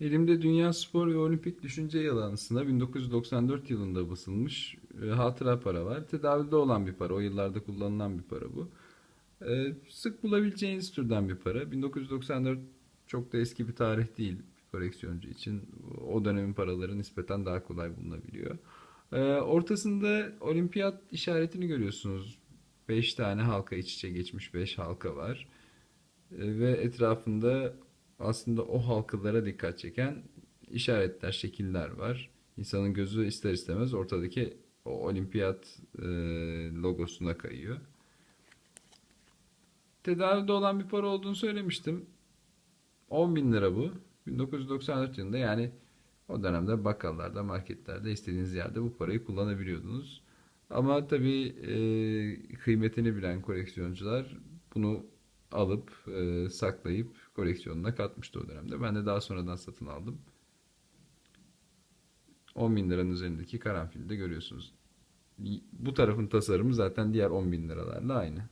Elimde Dünya Spor ve Olimpik Düşünce Yalanısı'nda 1994 yılında basılmış e, hatıra para var. Tedavülde olan bir para. O yıllarda kullanılan bir para bu. E, sık bulabileceğiniz türden bir para. 1994 çok da eski bir tarih değil bir koleksiyoncu için. O dönemin paraları nispeten daha kolay bulunabiliyor. E, ortasında olimpiyat işaretini görüyorsunuz. 5 tane halka iç içe geçmiş 5 halka var. E, ve etrafında aslında o halkalara dikkat çeken işaretler, şekiller var. İnsanın gözü ister istemez ortadaki o olimpiyat e, logosuna kayıyor. Tedavide olan bir para olduğunu söylemiştim. 10 bin lira bu. 1994 yılında yani o dönemde bakkallarda, marketlerde istediğiniz yerde bu parayı kullanabiliyordunuz. Ama tabii e, kıymetini bilen koleksiyoncular bunu alıp e, saklayıp koleksiyonuna katmıştı o dönemde. Ben de daha sonradan satın aldım. 10 bin liranın üzerindeki karanfili de görüyorsunuz. Bu tarafın tasarımı zaten diğer 10 bin liralarla aynı.